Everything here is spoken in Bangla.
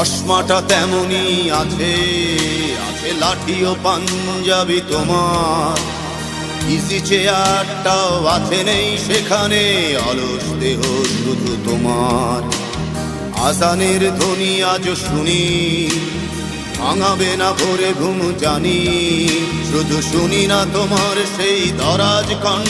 চশমাটা তেমনি আছে আছে লাঠি ও পাঞ্জাবি তোমার। ইজি চেয়ারটাও আছে নেই সেখানে, অলস দেহ শুধু তোমার। আসানের ধ্বনি আজ শুনি, ভাঙাবে না ভোরে ঘুম জানি, শুধু শুনি না তোমার সেই দরাজ কণ্ঠ